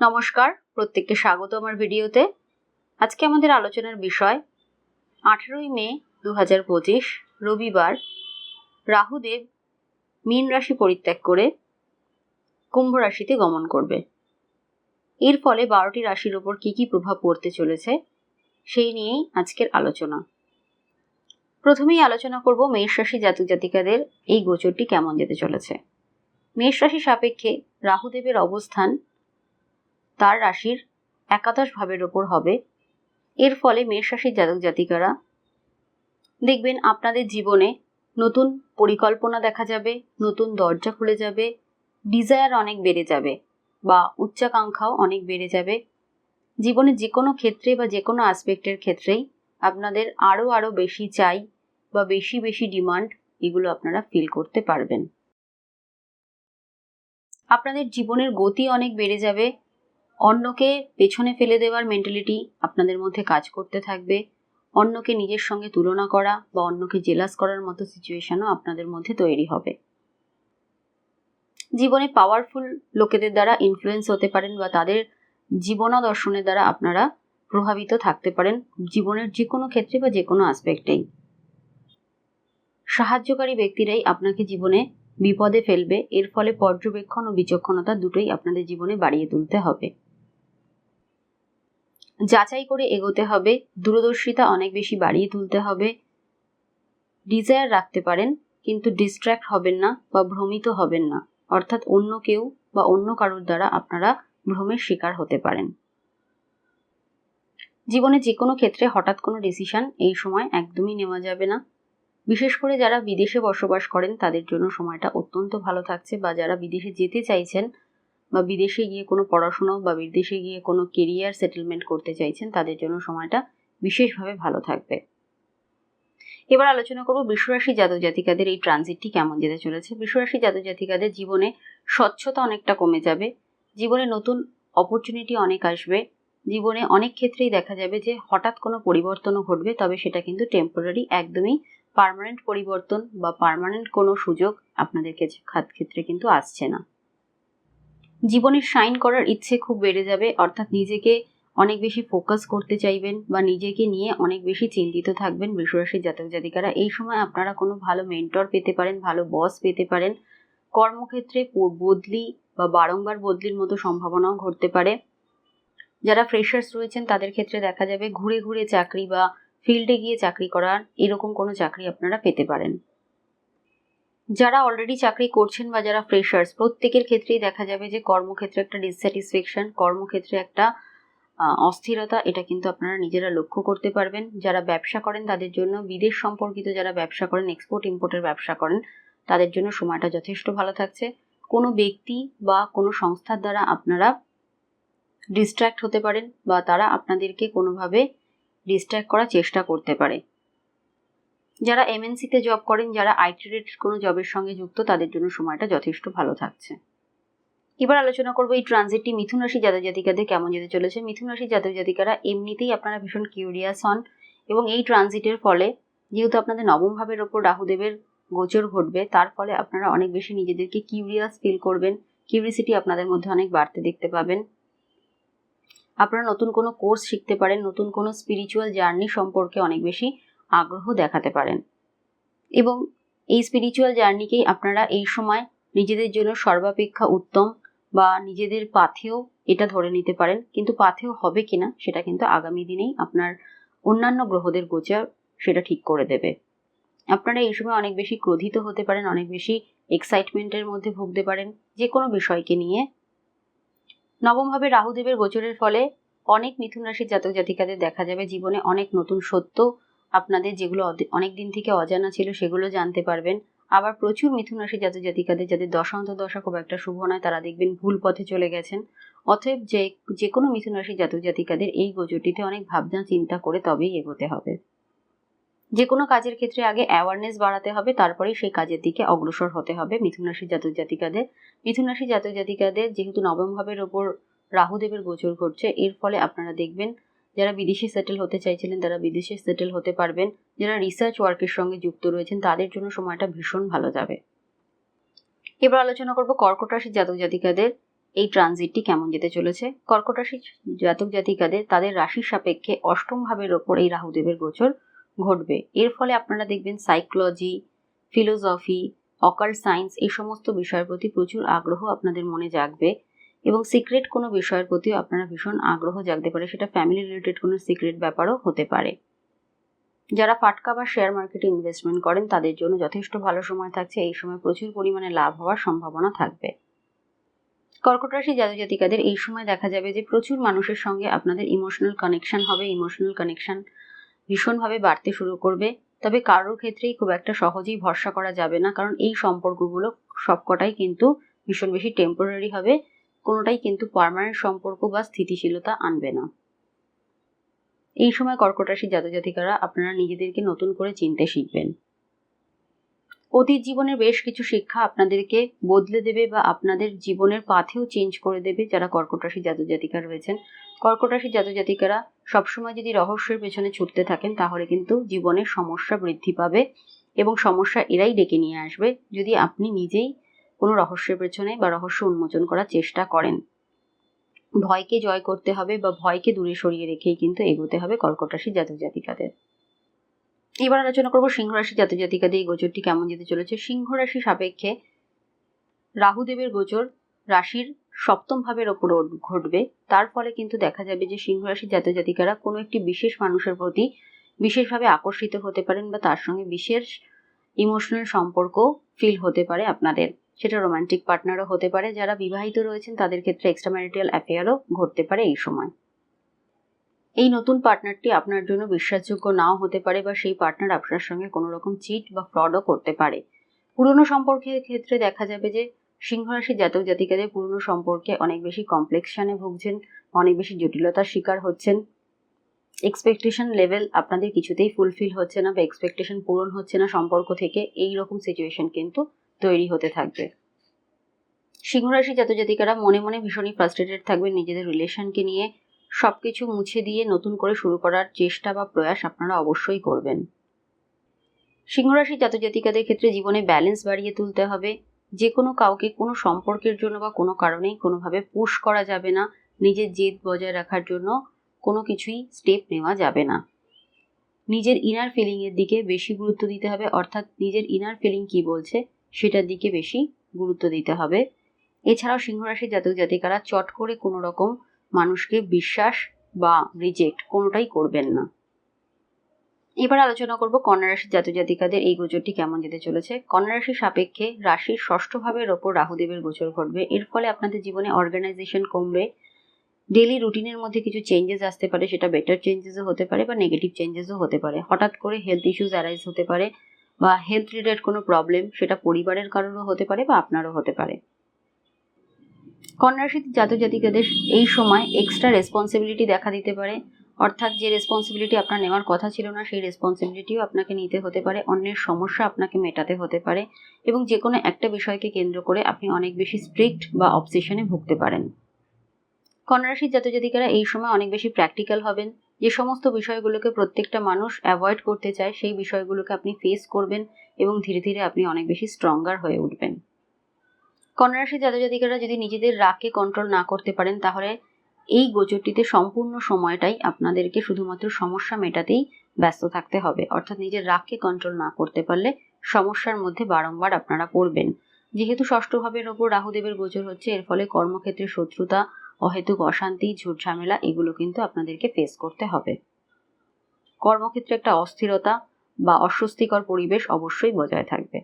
নমস্কার, প্রত্যেককে স্বাগত আমার ভিডিওতে। আজকে আমাদের আলোচনার বিষয়, আঠেরোই মে দু হাজার পঁচিশ, রবিবার, রাহুদেব মীন রাশি পরিত্যাগ করে কুম্ভ রাশিতে গমন করবে। এর ফলে বারোটি রাশির ওপর কী কী প্রভাব পড়তে চলেছে, সেই নিয়েই আজকের আলোচনা। প্রথমেই আলোচনা করব মেষ রাশি জাতক জাতিকাদের এই গোচরটি কেমন যেতে চলেছে। মেষ রাশি সাপেক্ষে রাহুদেবের অবস্থান তার রাশির একাদশ ভাবের ওপর হবে। এর ফলে মেষ রাশির জাতক জাতিকারা দেখবেন আপনাদের জীবনে নতুন পরিকল্পনা দেখা যাবে, নতুন দরজা খুলে যাবে ডিজায়ার অনেক বেড়ে যাবে বা উচ্চাকাঙ্ক্ষাও অনেক বেড়ে যাবে। জীবনে যে কোনো ক্ষেত্রে বা যে কোনো আসপেক্টের ক্ষেত্রেই আপনাদের আরও আরও বেশি চাই বা বেশি বেশি ডিমান্ড এগুলো আপনারা ফিল করতে পারবেন। আপনাদের জীবনের গতি অনেক বেড়ে যাবে অন্যকে পেছনে ফেলে দেওয়ার মেন্টালিটি আপনাদের মধ্যে কাজ করতে থাকবে। অন্যকে নিজের সঙ্গে তুলনা করা বা অন্যকে জেলাস করার মতো সিচুয়েশনও আপনাদের মধ্যে তৈরি হবে। জীবনে পাওয়ারফুল লোকেদের দ্বারা ইনফ্লুয়েন্স হতে পারেন বা তাদের জীবনাদর্শনের দ্বারা আপনারা প্রভাবিত থাকতে পারেন জীবনের যে কোনো ক্ষেত্রে বা যে কোনো আসপেক্টেই সাহায্যকারী ব্যক্তিরাই আপনাকে জীবনে বিপদে ফেলবে। এর ফলে পর্যবেক্ষণ ও বিচক্ষণতা দুটোই আপনাদের জীবনে বাড়িয়ে তুলতে হবে। যাচাই করে এগোতে হবে, দূরদর্শিতা অনেক বেশি বাড়িয়ে তুলতে হবে। ডিজায়ার রাখতে পারেন, কিন্তু ডিস্ট্র্যাক্ট হবেন না বা ভ্রমিত হবেন না। অর্থাৎ অন্য কেউ বা অন্য কারোর দ্বারা আপনারা ভ্রমের শিকার হতে পারেন। জীবনে যে কোনো ক্ষেত্রে হঠাৎ কোনো ডিসিশন এই সময় একদমই নেওয়া যাবে না। বিশেষ করে যারা বিদেশে বসবাস করেন, তাদের জন্য সময়টা অত্যন্ত ভালো থাকছে বা যারা বিদেশে যেতে চাইছেন বা বিদেশে গিয়ে কোনো পড়াশুনো বা বিদেশে গিয়ে কোনো কেরিয়ার সেটেলমেন্ট করতে চাইছেন, তাদের জন্য সময়টা বিশেষভাবে ভালো থাকবে। এবার আলোচনা করব বিশ্বরাশি জাতক জাতিকাদের এই ট্রানজিটটি কেমন যেতে চলেছে। বিশ্বরাশি জাতক জাতিকাদের জীবনে স্বচ্ছতা অনেকটা কমে যাবে, জীবনে নতুন অপরচুনিটি অনেক আসবে, জীবনে অনেক ক্ষেত্রেই দেখা যাবে যে হঠাৎ কোনো পরিবর্তনও ঘটবে, তবে সেটা কিন্তু টেম্পোরারি একদমই পারমানেন্ট পরিবর্তন বা পারমানেন্ট কোনো সুযোগ আপনাদের ক্ষেত্রে কিন্তু আসছে না। জীবনে শাইন করার ইচ্ছে খুব বেড়ে যাবে, অর্থাৎ নিজেকে অনেক বেশি ফোকাস করতে চাইবেন বা নিজেকে নিয়ে অনেক বেশি চিন্তিত থাকবেন বৃষরাশির জাতক জাতিকারা। এই সময় আপনারা কোনো ভালো মেন্টর পেতে পারেন, ভালো বস পেতে পারেন। কর্মক্ষেত্রে বদলি বা বারংবার বদলির মতো সম্ভাবনাও ঘটতে পারে। যারা ফ্রেশার্স রয়েছেন, তাদের ক্ষেত্রে দেখা যাবে ঘুরে ঘুরে চাকরি বা ফিল্ডে গিয়ে চাকরি করার এরকম কোনো চাকরি আপনারা পেতে পারেন। যারা অলরেডি চাকরি করছেন বা যারা ফ্রেশার্স প্রত্যেকের ক্ষেত্রেই দেখা যাবে যে কর্মক্ষেত্রে একটা ডিসস্যাটিসফ্যাকশন কর্মক্ষেত্রে একটা অস্থিরতা, এটা কিন্তু আপনারা নিজেরা লক্ষ্য করতে পারবেন। যারা ব্যবসা করেন, তাদের জন্য বিদেশ সম্পর্কিত যারা ব্যবসা করেন এক্সপোর্ট ইম্পোর্টের ব্যবসা করেন, তাদের জন্য সময়টা যথেষ্ট ভালো থাকছে। কোনো ব্যক্তি বা কোনো সংস্থার দ্বারা আপনারা ডিস্ট্র্যাক্ট হতে পারেন বা তারা আপনাদেরকে কোনোভাবে ডিস্ট্র্যাক্ট করার চেষ্টা করতে পারে। যারা এমএনসিতে জব করেন, যারা আইটি রিলেটেড কোনো জবের সঙ্গে যুক্ত, তাদের জন্য সময়টা যথেষ্ট ভালো থাকছে। এবার আলোচনা করব এই ট্রানজিটটি মিথুন রাশি জাতক জাতিকাদের কেমন যেতে চলেছে। মিথুন রাশি জাতক জাতিকারা এমনিতেই আপনারা ভীষণ কিউরিয়াস হন এবং এই ট্রানজিটের ফলে যেহেতু আপনাদের নবম ভাবের ওপর রাহুদেবের গোচর ঘটবে, তার ফলে আপনারা অনেক বেশি নিজেদেরকে কিউরিয়াস ফিল করবেন। কিউরিসিটি আপনাদের মধ্যে অনেক বাড়তে দেখতে পাবেন। আপনারা নতুন কোনো কোর্স শিখতে পারেন, নতুন কোনো স্পিরিচুয়াল জার্নি সম্পর্কে অনেক বেশি আগ্রহ দেখাতে পারেন। এবং এই স্পিরিচুয়াল জার্নিকেই আপনারা এই সময় নিজেদের জন্য সর্বাপেক্ষা উত্তম বা নিজেদের পাথেও এটা ধরে নিতে পারেন। কিন্তু পাথেও হবে কিনা সেটা কিন্তু আগামী দিনেই আপনার অন্যান্য গ্রহদের গোচর সেটা ঠিক করে দেবে। আপনারা এই সময় অনেক বেশি ক্রোধিত হতে পারেন, অনেক বেশি এক্সাইটমেন্টের মধ্যে ভুগতে পারেন যে কোনো বিষয়কে নিয়ে। নবমভাবে রাহুদেবের গোচরের ফলে অনেক মিথুন রাশির জাতক জাতিকাদের দেখা যাবে জীবনে অনেক নতুন সত্য আপনাদের যেগুলো অনেক দিন থেকে অজানা ছিল সেগুলো জানতে পারবেন। আবার প্রচুর মিথুন রাশি জাতক জাতিকাদের যাদের দশা খুব একটা শুভ নয়, তারা দেখবেন ভুল পথে চলে গেছেন। অতএব যে যে কোনো মিথুন রাশি জাতক জাতিকাদের এই গোচরটিতে অনেক ভাবনা, চিন্তা করে তবেই এগোতে হবে। যে কোনো কাজের ক্ষেত্রে আগে অ্যাওয়ারনেস বাড়াতে হবে, তারপরেই সেই কাজের দিকে অগ্রসর হতে হবে মিথুন রাশি জাতক জাতিকাদের। মিথুন রাশি জাতক জাতিকাদের যেহেতু নবম ভাবের ওপর রাহুদেবের গোচর ঘটছে, এর ফলে আপনারা দেখবেন যারা বিদেশে সেটেল হতে চাইছিলেন, তারা বিদেশে সেটেল হতে পারবেন। যারা রিসার্চ ওয়ার্কের সঙ্গে যুক্ত রয়েছেন, তাদের জন্য সময়টা ভীষণ ভালো যাবে। এবার আলোচনা করব কর্কট রাশির জাতক জাতিকাদের এই ট্রানজিটটি কেমন যেতে চলেছে। কর্কট রাশির জাতক জাতিকাদের তাদের রাশির সাপেক্ষে অষ্টম ভাবের ওপর এই রাহুদেবের গোচর ঘটবে। এর ফলে আপনারা দেখবেন সাইকোলজি ফিলোসফি অকাল্ট সায়েন্স এই সমস্ত বিষয়ের প্রতি প্রচুর আগ্রহ আপনাদের মনে জাগবে। এবং সিক্রেট কোনো বিষয়ের প্রতিও আপনারা ভীষণ আগ্রহ জাগতে পারে। সেটা ফ্যামিলি রিলেটেড কোনো সিক্রেট ব্যাপারও হতে পারে। যারা ফাটকা বা শেয়ার মার্কেটে ইনভেস্টমেন্ট করেন, তাদের জন্য যথেষ্ট ভালো সময় থাকছে। এই সময় প্রচুর পরিমাণে লাভ হওয়ার সম্ভাবনা থাকবে। কর্কট রাশি জাতক জাতিকাদের এই সময় দেখা যাবে যে প্রচুর মানুষের সঙ্গে আপনাদের ইমোশনাল কানেকশন হবে। ইমোশনাল কানেকশন ভীষণভাবে বাড়তে শুরু করবে। তবে কারোর ক্ষেত্রেই খুব একটা সহজেই ভরসা করা যাবে না। কারণ এই সম্পর্কগুলো সবকটাই কিন্তু ভীষণ বেশি টেম্পোরারি হবে। কোনোটাই কিন্তু পারমানেন্ট সম্পর্ক বা স্থিতিশীলতা আনবে না। এই সময় কর্কট রাশির জাতজাতিকারা আপনারা নিজেদেরকে নতুন করে চিনতে শিখবেন। অতীত জীবনের বেশ কিছু শিক্ষা আপনাদেরকে বদলে দেবে বা আপনাদের জীবনের পাথেও চেঞ্জ করে দেবে যারা কর্কট রাশি জাতজাতিকা রয়েছেন। কর্কট রাশি জাতজাতিকারা সবসময় যদি রহস্যের পেছনে ছুটতে থাকেন, তাহলে কিন্তু জীবনে সমস্যা বৃদ্ধি পাবে এবং সমস্যা এরাই ডেকে নিয়ে আসবে। যদি আপনি নিজেই কোনো রহস্যের পেছনে বা রহস্য উন্মোচন করার চেষ্টা করেন। ভয়কে জয় করতে হবে বা ভয়কে দূরে সরিয়ে রেখেই কিন্তু এগোতে হবে কর্কট রাশি জাতক জাতিকাদের। এবার আলোচনা করব সিংহ রাশি জাতক জাতিকাদের এই গোচরটি কেমন যেতে চলেছে। সিংহ রাশি সাপেক্ষে রাহুদেবের গোচর রাশির সপ্তম ভাবের ওপর ঘটবে। তার ফলে কিন্তু দেখা যাবে যে সিংহ রাশির জাতক জাতিকারা কোনো একটি বিশেষ মানুষের প্রতি বিশেষভাবে আকর্ষিত হতে পারেন বা তার সঙ্গে বিশেষ ইমোশনাল সম্পর্ক ফিল হতে পারে আপনাদের। সেটা রোমান্টিক পার্টনারও হতে পারে, যারা বিবাহিত রয়েছেন, তাদের ক্ষেত্রে এক্সট্রা ম্যারিটাল অ্যাফেয়ারও ঘটতে পারে এই সময়। এই নতুন পার্টনারটি আপনার জন্য বিশ্বাসযোগ্য নাও হতে পারে বা সেই পার্টনার আপনার সঙ্গে কোনো রকম চিট বা ফ্রডও করতে পারে। পুরনো সম্পর্কের ক্ষেত্রে দেখা যাবে যে সিংহরাশির জাতক জাতিকাদের পুরনো সম্পর্কে অনেক বেশি কমপ্লেক্সানে ভুগছেন, অনেক বেশি জটিলতার শিকার হচ্ছেন। এক্সপেকটেশন লেভেল আপনাদের কিছুতেই ফুলফিল হচ্ছে না বা এক্সপেকটেশন পূরণ হচ্ছে না সম্পর্ক থেকে। এই রকম সিচুয়েশন কিন্তু তৈরি হতে থাকবে। সিংহরাশি জাতজাতিকারা মনে মনে ভীষণই ফ্রাস্ট্রেটেড থাকবে নিজেদের রিলেশনকে নিয়ে। সবকিছু মুছে দিয়ে নতুন করে শুরু করার চেষ্টা বা প্রয়াস আপনারা অবশ্যই করবেন। সিংহরাশি জাতজাতিকাদের ক্ষেত্রে জীবনে ব্যালেন্স বাড়িয়ে তুলতে হবে। যে কোনো কাউকে কোনো সম্পর্কের জন্য বা কোনো কারণেই কোনোভাবে পুশ করা যাবে না। নিজের জেদ বজায় রাখার জন্য কোনো কিছুই স্টেপ নেওয়া যাবে না। নিজের ইনার ফিলিংয়ের দিকে বেশি গুরুত্ব দিতে হবে। অর্থাৎ নিজের ইনার ফিলিং কি বলছে? সেটার দিকে বেশি গুরুত্ব দিতে হবে। এছাড়াও সিংহরাশির জাতক জাতিকারা চট করে কোনো রকম মানুষকে বিশ্বাস বা রিজেক্ট কোনোটাই করবেন না। এবার আলোচনা করব কন্যা রাশির জাতক জাতিকাদের এই গোচরটি কেমন যেতে চলেছে। কন্যা রাশির সাপেক্ষে রাশির ষষ্ঠ ভাবের ওপর রাহুদেবের গোচর ঘটবে। এর ফলে আপনাদের জীবনে অর্গানাইজেশন কমবে। ডেলি রুটিনের মধ্যে কিছু চেঞ্জেস আসতে পারে, সেটা বেটার চেঞ্জেসও হতে পারে বা নেগেটিভ চেঞ্জেসও হতে পারে। হঠাৎ করে হেলথ ইস্যুস অ্যারাইজ হতে পারে। বা হেলথ রিলেটেড কোনো প্রবলেম সেটা পরিবারের কারণেও হতে পারে বা আপনারও হতে পারে। কন্যা রাশির জাতক জাতিকাদের এই সময় এক্সট্রা রেসপন্সিবিলিটি দেখা দিতে পারে। অর্থাৎ যে রেসপন্সিবিলিটি আপনার নেওয়ার কথা ছিল না, সেই রেসপন্সিবিলিটিও আপনাকে নিতে হতে পারে। অন্যের সমস্যা আপনাকে মেটাতে হতে পারে এবং যে কোনো একটা বিষয়কে কেন্দ্র করে আপনি অনেক বেশি স্ট্রিক্ট বা অবসেশনে ভুগতে পারেন। কন্যারাশির জাতজাতিকারা এই সময় অনেক বেশি প্র্যাকটিক্যাল হবেন। যে সমস্ত বিষয়গুলোকে প্রত্যেকটা মানুষ অ্যাভয়েড করতে চায়, সেই বিষয়গুলোকে আপনি ফেস করবেন এবং ধীরে ধীরে আপনি অনেক বেশি স্ট্রঙ্গার হয়ে উঠবেন। কন্যারাশির জাতজাতিকারা যদি নিজেদের রাগকে কন্ট্রোল না করতে পারেন, তাহলে এই গোচরটিতে সম্পূর্ণ সময়টাই আপনাদেরকে শুধুমাত্র সমস্যা মেটাতেই ব্যস্ত থাকতে হবে। অর্থাৎ নিজের রাগকে কন্ট্রোল না করতে পারলে সমস্যার মধ্যে বারংবার আপনারা পড়বেন। যেহেতু ষষ্ঠভাবের ওপর রাহুদেবের গোচর হচ্ছে, এর ফলে কর্মক্ষেত্রে শত্রুতা অহেতুক অশান্তি ঝুট ঝামেলা এগুলো কিন্তু আপনাদেরকে ফেস করতে হবে। কর্মক্ষেত্রে একটা অস্থিরতা বা অস্বস্তিকর পরিবেশ অবশ্যই বজায় থাকবে।